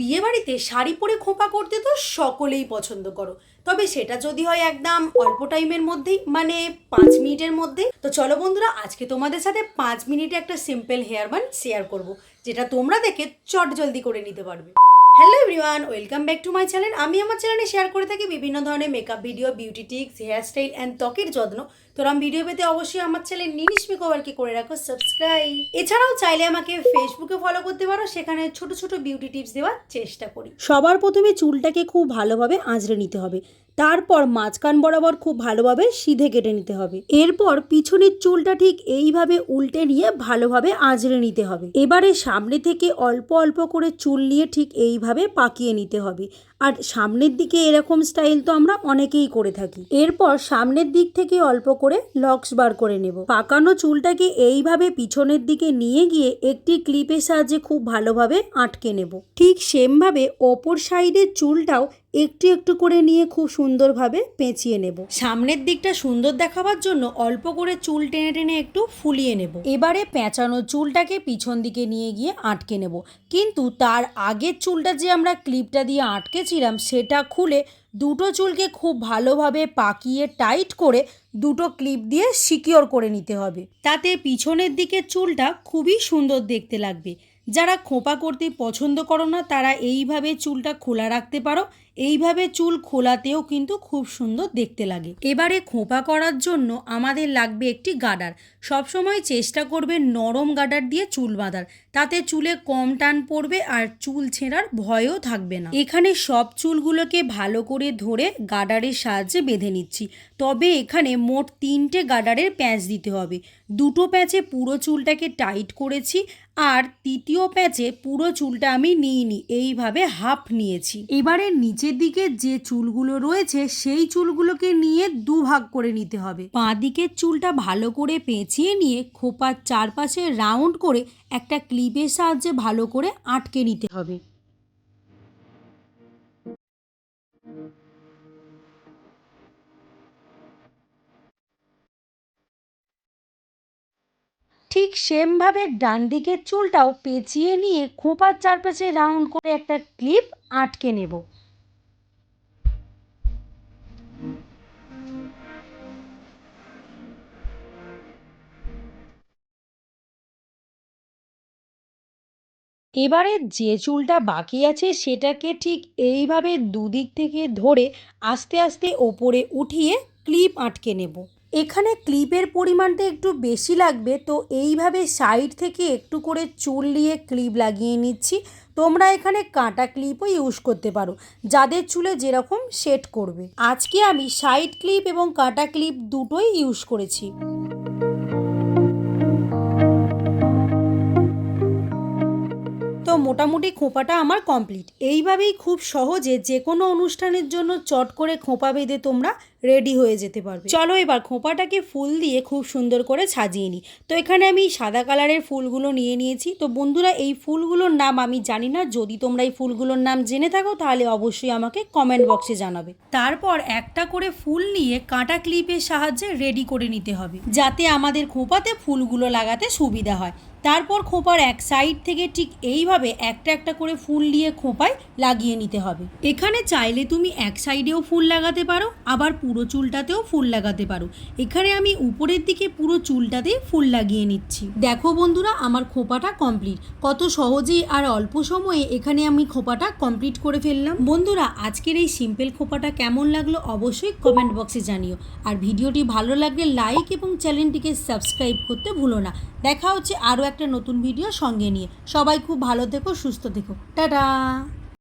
বিয়েবাড়িতে শাড়ি পরে খোঁপা করতে তো সকলেই পছন্দ করো। তবে সেটা যদি হয় একদম অল্প টাইমের মধ্যেই মানে পাঁচ মিনিটের মধ্যে। তো চলো বন্ধুরা, আজকে তোমাদের সাথে পাঁচ মিনিটে একটা সিম্পল হেয়ার বান শেয়ার করব, যেটা তোমরা দেখে চট জলদি করে নিতে পারবে। Hello everyone welcome back to my channel আমি আমার চ্যানেলে শেয়ার করে থাকি বিভিন্ন ধরনের makeup video beauty tips hairstyle and ত্বকের যত্ন। তোরাম ভিডিও পেতে অবশ্যই আমার চ্যানেল নিনিশ মেকওভারকে করে রাখো সাবস্ক্রাইব এছাড়াও চাইলে আমাকে ফেসবুকে ফলো করতে পারো, সেখানে ছোট ছোট বিউটি টিপস দেওয়ার চেষ্টা করি। সবার প্রথমে চুলটাকে খুব ভালোভাবে আঁচড়ে নিতে হবে। তারপর মাঝখান বরাবর খুব ভালোভাবে সিধে কেটে নিতে হবে। এরপর পিছনের চুলটা ঠিক এইভাবে উল্টে নিয়ে ভালোভাবে আঁচড়ে নিতে হবে। এবারে সামনে থেকে অল্প অল্প করে চুল নিয়ে ঠিক এইভাবে পাকিয়ে নিতে হবে। আর সামনের দিকে এরকম স্টাইল তো আমরা অনেকেই করে থাকি। এরপর সামনের দিক থেকে অল্প করে লক্স বার করে নেব। পাকানো চুলটাকে এইভাবে পিছনের দিকে নিয়ে গিয়ে একটি ক্লিপের সাহায্যে খুব ভালোভাবে আটকে নেব। ঠিক সেমভাবে ওপর সাইডের চুলটাও একটু একটু করে নিয়ে খুব সুন্দরভাবে পেঁচিয়ে নেব। সামনের দিকটা সুন্দর দেখাবার জন্য অল্প করে চুল টেনে টেনে একটু ফুলিয়ে নেব। এবারে পেঁচানো চুলটাকে পিছন দিকে নিয়ে গিয়ে আটকে নেব। কিন্তু তার আগের চুলটা যে আমরা ক্লিপটা দিয়ে আটকেছিলাম, সেটা খুলে দুটো চুলকে খুব ভালোভাবে পাকিয়ে টাইট করে দুটো ক্লিপ দিয়ে সিকিওর করে নিতে হবে। তাতে পিছনের দিকের চুলটা খুবই সুন্দর দেখতে লাগবে। যারা খোঁপা করতে পছন্দ করো না, তারা এইভাবে চুলটা খোলা রাখতে পারো। এইভাবে চুল খোলাতেও কিন্তু খুব সুন্দর দেখতে লাগে। এবারে খোঁপা করার জন্য আমাদের লাগবে একটি গার্ডার সবসময় চেষ্টা করবে নরম গার্ডার দিয়ে চুল বাঁধার। তাতে চুলে কম টান পড়বে আর চুল ছেঁড়ার ভয়ও থাকবে না। এখানে সব চুলগুলোকে ভালো করে ধরে গার্ডারের সাহায্যে বেঁধে নিচ্ছি। তবে এখানে মোট তিনটে গার্ডারের প্যাঁচ দিতে হবে। দুটো প্যাঁচে পুরো চুলটাকে টাইট করেছি আর তৃতীয় প্যাচে পুরো চুলটা আমি নিইনি। এইভাবে হাফ নিয়েছি। এবারে নিচের দিকে যে চুলগুলো রয়েছে, সেই চুলগুলোকে নিয়ে দু ভাগ করে নিতে হবে। বাঁ দিকের চুলটা ভালো করে পেঁচিয়ে নিয়ে খোপার চারপাশে রাউন্ড করে একটা ক্লিপের সাহায্যে ভালো করে আটকে নিতে হবে। ঠিক সেমভাবে ডান দিকের চুলটাও পেঁচিয়ে নিয়ে খোঁপার চারপাশে রাউন্ড করে একটা ক্লিপ আটকে নেব। এবারে যে চুলটা বাকি আছে সেটাকে ঠিক এইভাবে দুদিক থেকে ধরে আস্তে আস্তে ওপরে উঠিয়ে ক্লিপ আটকে নেব। এখানে ক্লিপের পরিমাণটা একটু বেশি লাগবে, তো এইভাবে সাইড থেকে একটু করে চুল নিয়ে ক্লিপ লাগিয়ে নিচ্ছি। তোমরা এখানে কাঁটা ক্লিপও ইউজ করতে পারো, যাদের চুলে যেরকম সেট করবে। আজকে আমি সাইড ক্লিপ এবং কাঁটা ক্লিপ দুটোই ইউজ করেছি। তো মোটামুটি খোঁপাটা আমার কমপ্লিট। এইভাবেই খুব সহজে যে কোনো অনুষ্ঠানের জন্য চট করে খোঁপা বেঁধে তোমরা রেডি হয়ে যেতে পারবে। চলো এবার খোঁপাটাকে ফুল দিয়ে খুব সুন্দর করে সাজিয়ে নিই। তো এখানে আমি সাদা কালারের ফুলগুলো নিয়ে নিয়েছি। তো বন্ধুরা, এই ফুলগুলোর নাম আমি জানি না। যদি তোমরা এই ফুলগুলোর নাম জেনে থাকো, তাহলে অবশ্যই আমাকে কমেন্ট বক্সে জানাবে। তারপর একটা করে ফুল নিয়ে কাঁটা ক্লিপের সাহায্যে রেডি করে নিতে হবে, যাতে আমাদের খোঁপাতে ফুলগুলো লাগাতে সুবিধা হয়। তারপর খোঁপার এক সাইড থেকে ঠিক এইভাবে একটা একটা করে ফুল দিয়ে খোঁপায় লাগিয়ে নিতে হবে। এখানে চাইলে তুমি এক সাইডেও ফুল লাগাতে পারো, আবার পুরো চুলটাতেও ফুল লাগাতে পারো। এখানে আমি উপরের দিকে পুরো চুলটাতে ফুল লাগিয়ে নিচ্ছি। দেখো বন্ধুরা, আমার খোঁপাটা কমপ্লিট কত সহজেই আর অল্প সময়ে এখানে আমি খোঁপাটা কমপ্লিট করে ফেললাম। বন্ধুরা, আজকের এই সিম্পল খোঁপাটা কেমন লাগল অবশ্যই কমেন্ট বক্সে জানিও। আর ভিডিওটি ভালো লাগলে লাইক এবং চ্যানেলটিকে সাবস্ক্রাইব করতে ভুলো না। দেখা হচ্ছে আরও একটা নতুন ভিডিও সঙ্গে নিয়ে। সবাই খুব ভালো থেকো, সুস্থ থেকো। টাটা!